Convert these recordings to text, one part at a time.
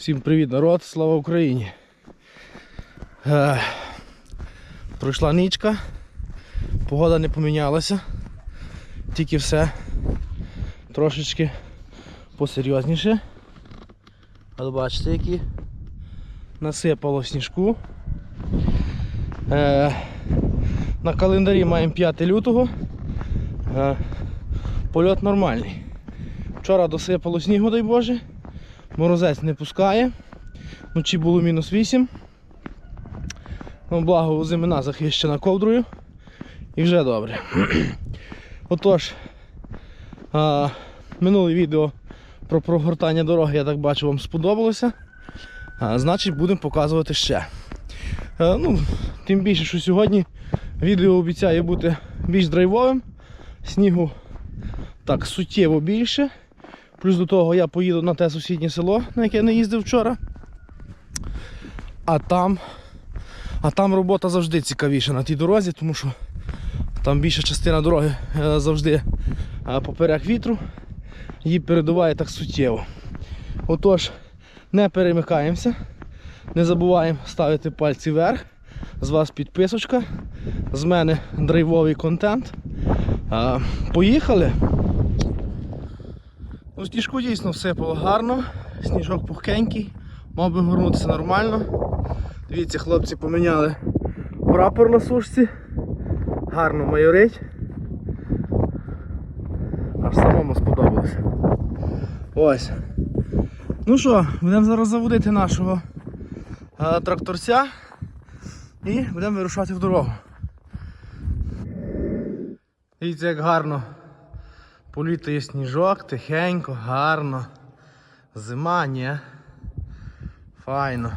Всім привіт, народ, слава Україні. Е, пройшла нічка, погода не помінялася, тільки все трошечки посерйозніше. От бачите, які насипало сніжку. Е, на календарі маємо 5 лютого. Е, польот нормальний. Вчора досипало снігу, дай Боже. Морозець не пускає. Вночі було мінус 8. Ну, благо зимина захищена ковдрою. І вже добре. Отож, а, минуле відео про прогортання дороги, я так бачу, вам сподобалося. А, значить, будемо показувати ще. А, ну, тим більше, що сьогодні відео обіцяє бути більш драйвовим. Снігу так суттєво більше. Плюс до того я поїду на те сусіднє село, на яке не їздив вчора. А там, а там робота завжди цікавіша на тій дорозі, тому що там більша частина дороги е, завжди е, поперек вітру. Її передуває так суттєво. Отож, не перемикаємося, не забуваємо ставити пальці вверх. З вас підписочка, з мене драйвовий контент. Е, Поїхали! Ну, сніжку дійсно всипало гарно, сніжок пухкенький, мав би горнутися нормально. Дивіться, хлопці поміняли прапор на сушці. Гарно майорить. Аж самому сподобалося. Ось. Ну що, будемо зараз заводити нашого е, тракторця і будемо вирушати в дорогу. Дивіться, як гарно Політає сніжок, тихенько, гарно. Зима, ні. Файно.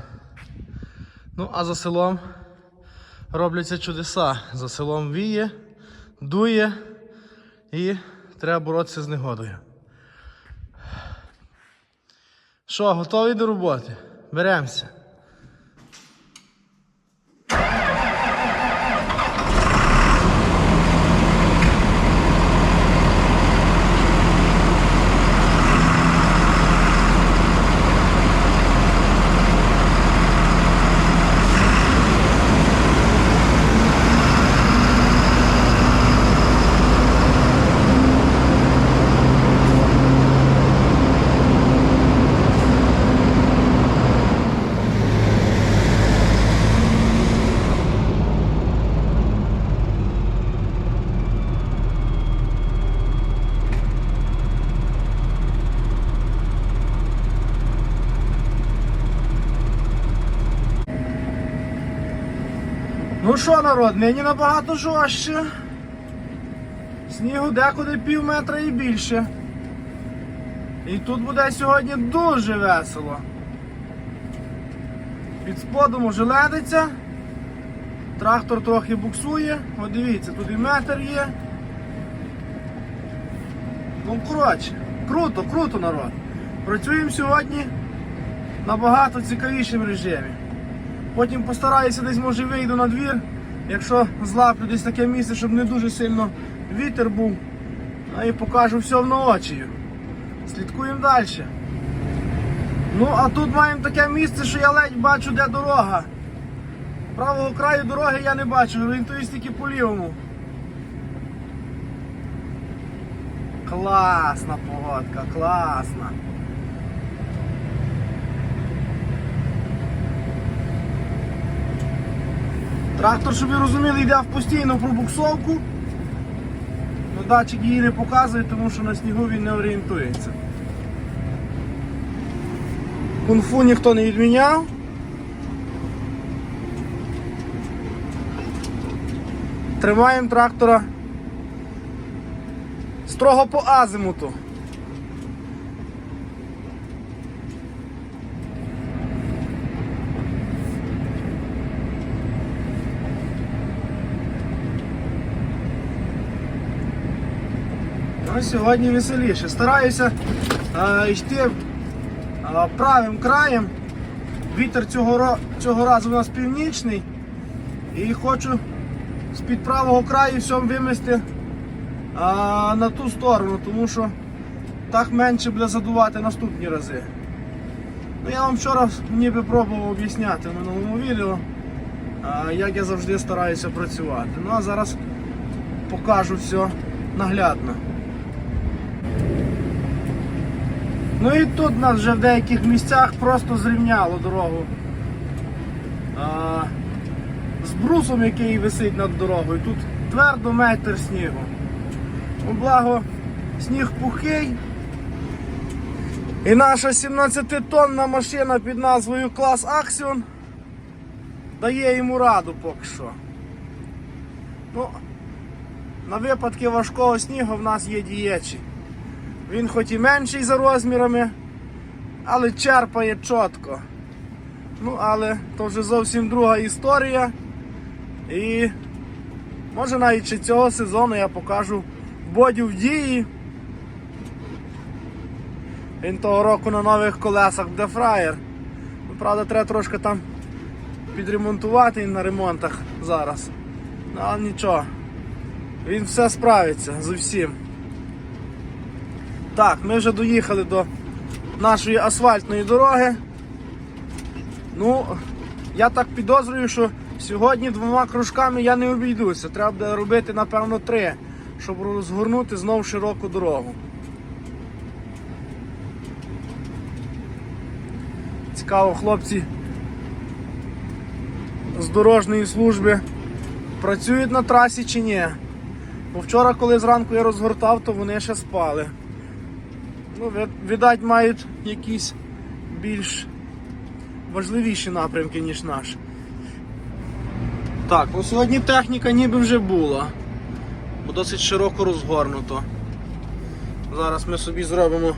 Ну, а за селом робляться чудеса. За селом віє, дує і треба боротися з негодою. Що, готові до роботи? Беремося. Що, народ, нині набагато жорстче. Снігу декуди пів метра і більше. І тут буде сьогодні дуже весело. Під сподом уже ледиться. Трактор трохи буксує. От дивіться, тут і метр є. Ну коротше, круто, круто народ. Працюємо сьогодні набагато цікавішим режимі. Потім постараюся десь може вийду на двір, якщо злаплю десь таке місце, щоб не дуже сильно вітер був. А і покажу все воочію. Слідкуємо далі. Ну, а тут маємо таке місце, що я ледь бачу, де дорога. Правого краю дороги я не бачу, орієнтуюсь тільки по лівому. Класна погодка, класна. Трактор, щоб ви розуміли, йде в постійну пробуксовку. Ну, Датчик її не показує, тому що на снігу він не орієнтується. Кунг-фу ніхто не відміняв. Тримаємо трактора строго по азимуту. Сьогодні веселіше. Стараюся е, йти е, правим краєм. Вітер цього, цього разу у нас північний. І хочу з-під правого краю все вимести е, на ту сторону, тому що так менше буде задувати наступні рази. Ну, я вам вчора ніби пробував об'ясняти в минулому відео, а, як я завжди стараюся працювати. Ну а зараз покажу все наглядно. Ну і тут нас вже в деяких місцях просто зрівняло дорогу. А, з брусом, який висить над дорогою. Тут твердо метр снігу. Ну, благо, сніг пухий. І наша 17-тонна машина під назвою Клас Аксіон дає йому раду поки що. Ну, на випадки важкого снігу в нас є дієчі. Він хоч і менший за розмірами, але черпає чітко. Ну, але то вже зовсім друга історія. І може навіть ще цього сезону я покажу бодю в дії. Він того року на нових колесах буде фраєр. Ну, правда, треба трошки там підремонтувати на ремонтах зараз. Ну, але нічого. Він все справиться з усім. Так, ми вже доїхали до нашої асфальтної дороги. Ну, я так підозрюю, що сьогодні двома кружками я не обійдуся. Треба буде робити, напевно, три, щоб розгорнути знову широку дорогу. Цікаво, хлопці з дорожньої служби працюють на трасі чи ні. Бо вчора, коли зранку я розгортав, то вони ще спали. Ну, видать, мають якісь більш важливіші напрямки, ніж наш. Так, ну сьогодні техніка ніби вже була, бо досить широко розгорнуто. Зараз ми собі зробимо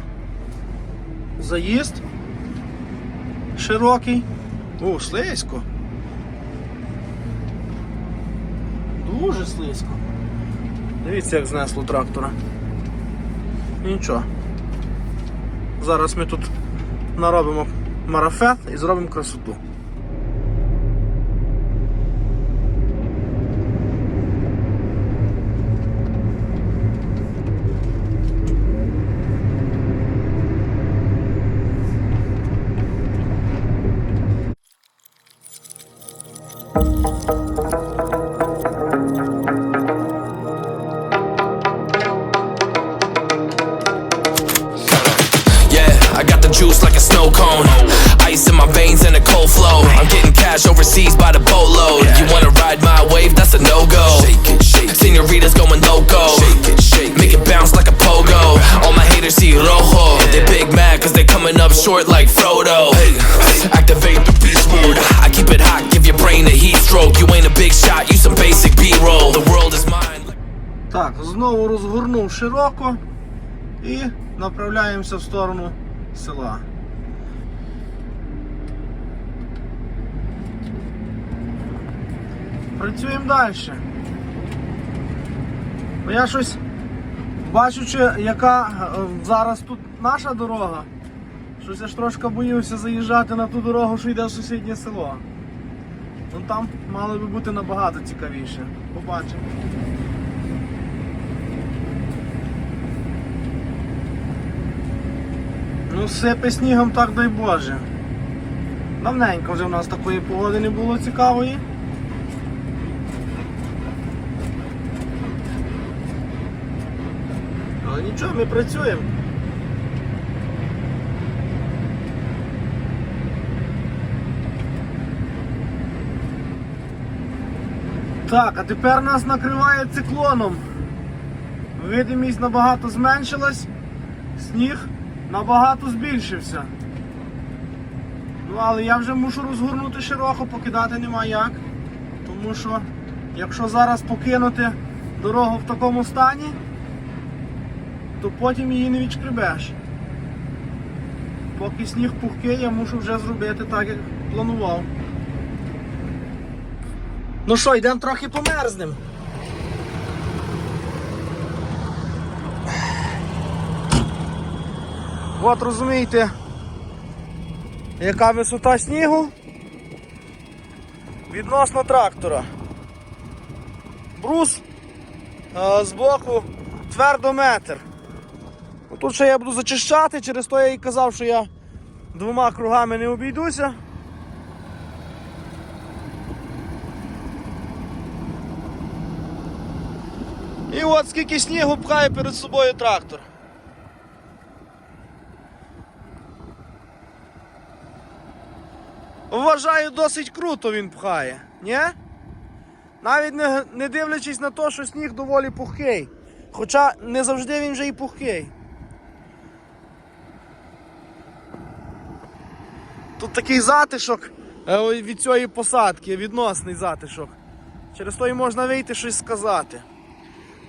заїзд широкий. О, слизько. Дуже слизько. Дивіться, як знесло трактора. Нічого. Зараз ми тут наробимо марафет і зробимо красоту. veins and a cold flow. I'm getting cash overseas by the boatload. You wanna ride my wave? That's a no go. Shake it, shake it. Senoritas going loco. Shake it, shake it. Make it bounce like a pogo. All my haters see rojo. They big mad cause they coming up short like Frodo. Activate the beast mode. I keep it hot, give your brain a heat stroke. You ain't a big shot, you some basic B-roll. The world is mine. Так, знову розгорнув широко і направляємося в сторону села. Працюємо далі. Бо Я щось бачучи, яка е, зараз тут наша дорога, щось я ж трошки боюся заїжджати на ту дорогу, що йде в сусіднє село. Ну там мало би бути набагато цікавіше. Побачимо. Ну, сипе снігом так дай Боже. Давненько вже в нас такої погоди не було цікавої. Але нічого, ми працюємо. Так, а тепер нас накриває циклоном. Видимість набагато зменшилась, сніг набагато збільшився. Ну, але я вже мушу розгорнути широко, покидати нема як. Тому що якщо зараз покинути дорогу в такому стані, то потім її не відшкребеш. Поки сніг пухкий, я мушу вже зробити так, як планував. Ну що, йдемо трохи померзнем. От розумієте, яка висота снігу відносно трактора. Брус е, з боку твердо метр. Ну, Тут ще я буду зачищати, через то я і казав, що я двома кругами не обійдуся. І от скільки снігу пхає перед собою трактор. Вважаю, досить круто він пхає, ні? Навіть не, не дивлячись на те, що сніг доволі пухкий. Хоча не завжди він вже і пухкий. Тут такий затишок е, від цієї посадки, відносний затишок. Через то і можна вийти щось сказати.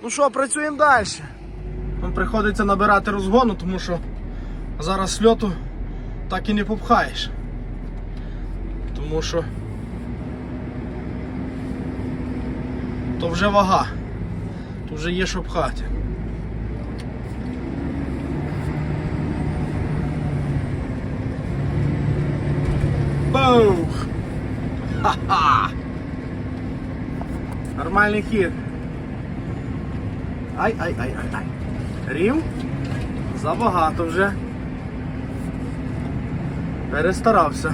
Ну що, працюємо далі. Нам приходиться набирати розгону, тому що зараз сльоту так і не попхаєш. Тому що то вже вага. То вже є що пхати. Бух! Ха-ха! Нормальний хід. Ай, ай, ай, ай, ай. Рів? Забагато вже. Перестарався.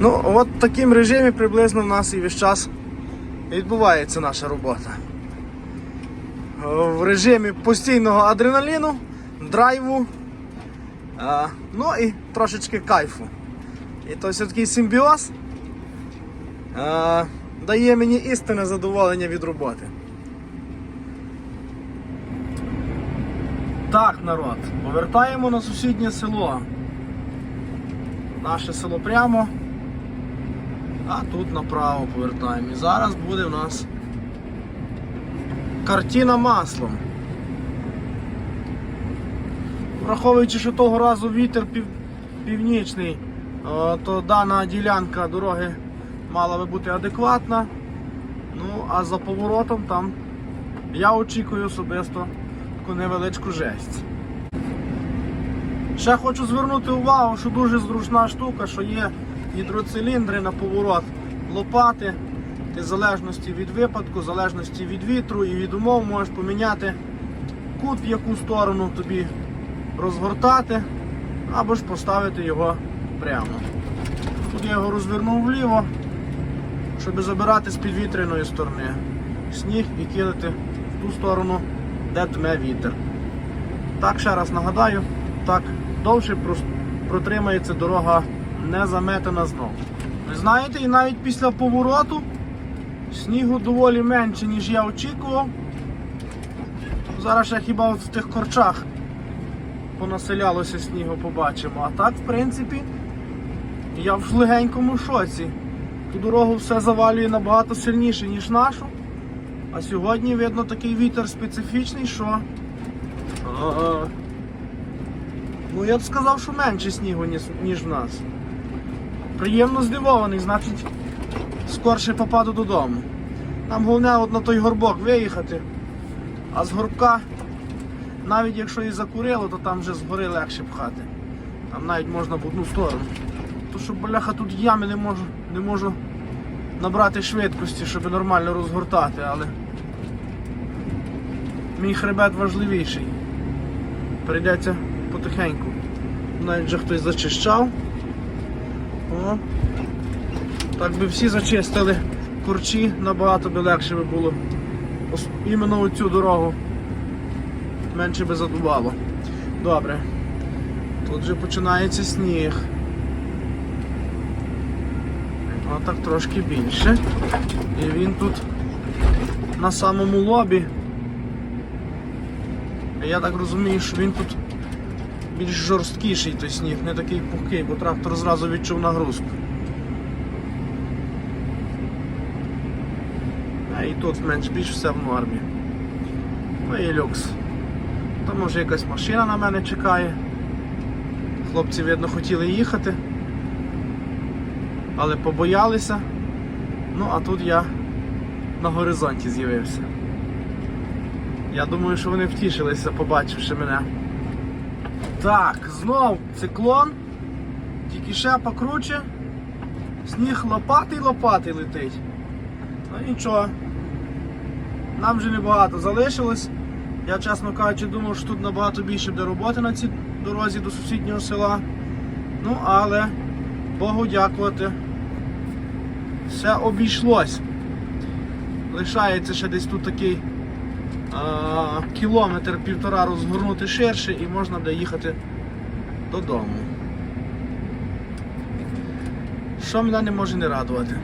Ну, от в такому режимі приблизно в нас і весь час відбувається наша робота. В режимі постійного адреналіну, драйву, ну і трошечки кайфу. І то такий симбіоз дає мені істинне задоволення від роботи. Так, народ, повертаємо на сусіднє село. Наше село прямо. А тут направо повертаємо. І зараз буде в нас картина маслом. Враховуючи, що того разу вітер пів, північний, е, то дана ділянка дороги мала би бути адекватна. Ну, а за поворотом там я очікую особисто таку невеличку жесть. Ще хочу звернути увагу, що дуже зручна штука, що є гідроциліндри на поворот лопати. Ти в залежності від випадку, в залежності від вітру і від умов можеш поміняти кут, в яку сторону тобі розгортати, або ж поставити його прямо. Тут я його розвернув вліво, щоб забирати з підвітряної сторони сніг і кидати в ту сторону, де дме вітер. Так, ще раз нагадаю, так довше протримається дорога не заметена знов. Ви знаєте, і навіть після повороту снігу доволі менше, ніж я очікував. Зараз ще хіба от в тих корчах понаселялося снігу побачимо. А так, в принципі, я в легенькому шоці. Ту дорогу все завалює набагато сильніше, ніж нашу. А сьогодні, видно, такий вітер специфічний, що. Ну, я б сказав, що менше снігу, ніж в нас. Приємно здивований, значить, скорше попаду додому. Нам головне от на той горбок виїхати, а з горбка, навіть якщо і закурило, то там вже згори легше пхати. Там навіть можна в одну сторону. То що, бляха, тут ями не можу, не можу набрати швидкості, щоб нормально розгортати, але мій хребет важливіший. Прийдеться потихеньку. Навіть вже хтось зачищав. О. Так би всі зачистили корчі, набагато би легше би було. Іменно оцю дорогу. Менше би задувало. Добре. Тут вже починається сніг. А так трошки більше. І він тут на самому лобі. Я так розумію, що він тут більш жорсткіший той сніг, не такий пухкий, бо трактор зразу відчув нагрузку. А і тут менш більш все в нормі. Ну і люкс. Там може якась машина на мене чекає. Хлопці, видно, хотіли їхати, але побоялися. Ну, а тут я на горизонті з'явився. Я думаю, що вони втішилися, побачивши мене. Так, знов циклон. Тільки ще покруче. Сніг лопатий лопатий летить. Ну нічого. Нам вже небагато залишилось. Я, чесно кажучи, думав, що тут набагато більше буде роботи на цій дорозі до сусіднього села. Ну, але Богу дякувати. Все обійшлось. Лишається ще десь тут такий а, кілометр півтора розгорнути ширше і можна буде їхати додому. Що мене не може не радувати.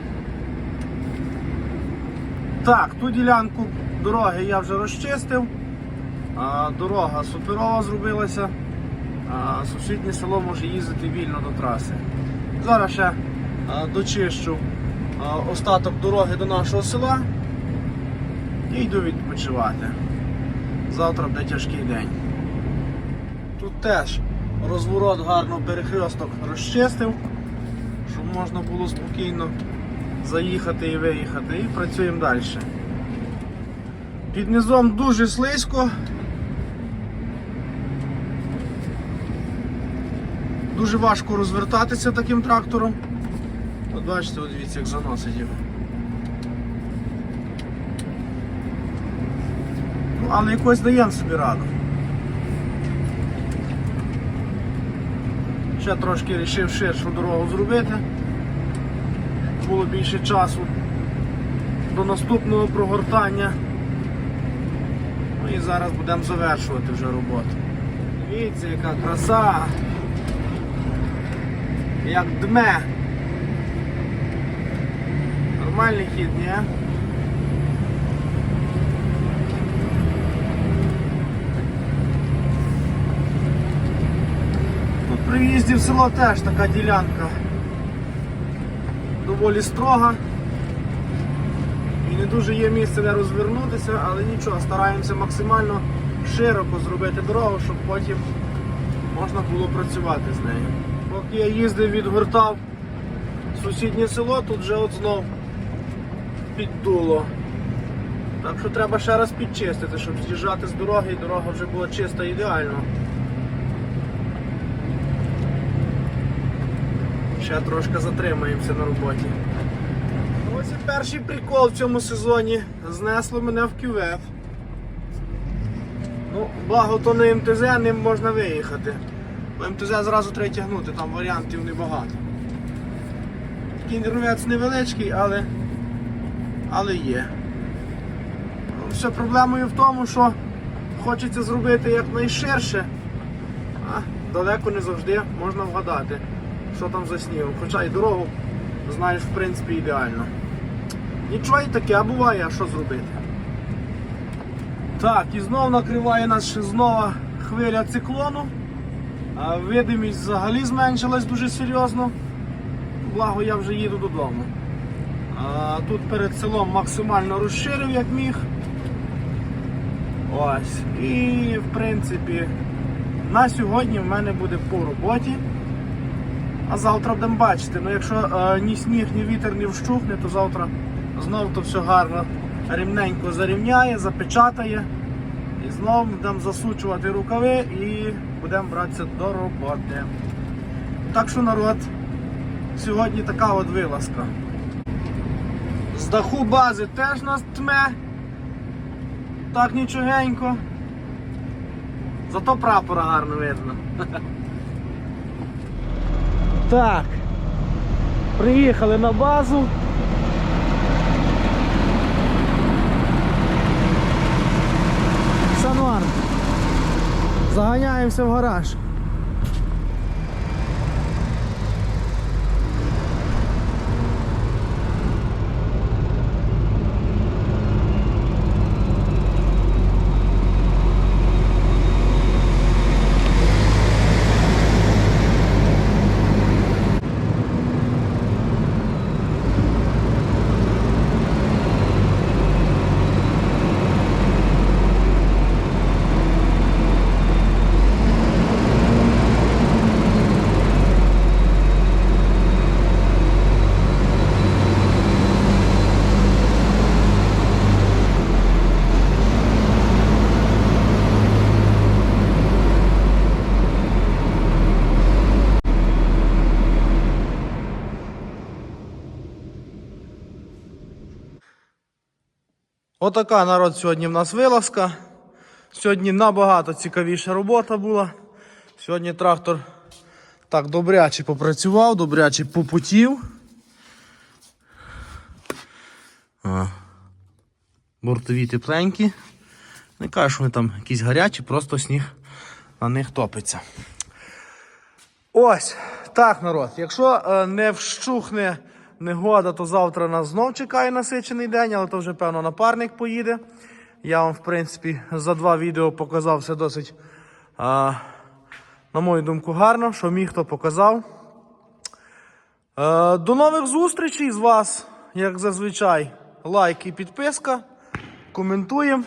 Так, ту ділянку дороги я вже розчистив. Дорога суперова зробилася. А, сусіднє село може їздити вільно до траси. Зараз ще дочищу остаток дороги до нашого села і йду відпочивати. Завтра буде тяжкий день. Тут теж розворот гарно перехресток розчистив, щоб можна було спокійно заїхати і виїхати. І працюємо далі. Під низом дуже слизько. Дуже важко розвертатися таким трактором. От бачите, от дивіться, як заносить його. Ну, але якось даємо собі раду. Ще трошки вирішив ширшу дорогу зробити. Було більше часу до наступного прогортання. Ну і зараз будемо завершувати вже роботу. Дивіться, яка краса! Як дме. Нормальний хід, ні? Тут при в село теж така ділянка. Доволі строга. І не дуже є місце де розвернутися, але нічого, стараємося максимально широко зробити дорогу, щоб потім можна було працювати з нею. Поки я їздив, відгортав сусіднє село, тут вже от знов піддуло. Так що треба ще раз підчистити, щоб з'їжджати з дороги і дорога вже була чиста ідеально. Ще трошки затримаємося на роботі. Ось і перший прикол в цьому сезоні. Знесло мене в кювет. Ну, благо то не МТЗ, ним можна виїхати. Бо МТЗ зразу треба тягнути, там варіантів небагато. Такий невеличкий, але, але є. Ну, Все проблемою в тому, що хочеться зробити якнайширше, а далеко не завжди можна вгадати, що там за снігом. Хоча й дорогу знаєш в принципі ідеально. Нічого і таке буває, а що зробити. Так, і знов накриває нас знову хвиля циклону. А видимість взагалі зменшилась дуже серйозно. Благо я вже їду додому. А, тут перед селом максимально розширив як міг. Ось. І в принципі на сьогодні в мене буде по роботі. А завтра будемо бачити. Ну якщо е, ні сніг, ні вітер не вщухне, то завтра знову то все гарно рівненько зарівняє, запечатає. І знову будемо засучувати рукави і будемо братися до роботи. Так що народ, сьогодні така от вилазка. З даху бази теж нас тме. Так нічогенько. Зато прапора гарно видно. Так. Приїхали на базу. Сануар. Заганяємося в гараж. Отака народ сьогодні в нас вилазка. Сьогодні набагато цікавіша робота була. Сьогодні трактор так добряче попрацював, добряче попутів. А. Бортові тепленькі. Не кажу, що вони там якісь гарячі, просто сніг на них топиться. Ось так, народ. Якщо е, не вщухне негода, то завтра нас знов чекає насичений день, але то вже, певно, напарник поїде. Я вам, в принципі, за два відео показав все досить, е, на мою думку, гарно, що міг, хто показав. Е, до нових зустрічей з вас, як зазвичай, лайк і підписка. Коментуємо,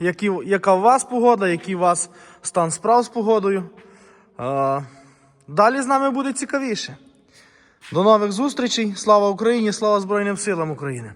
які, яка у вас погода, який у вас стан справ з погодою. Е, Далі з нами буде цікавіше. До нових зустрічей. Слава Україні! Слава Збройним силам України!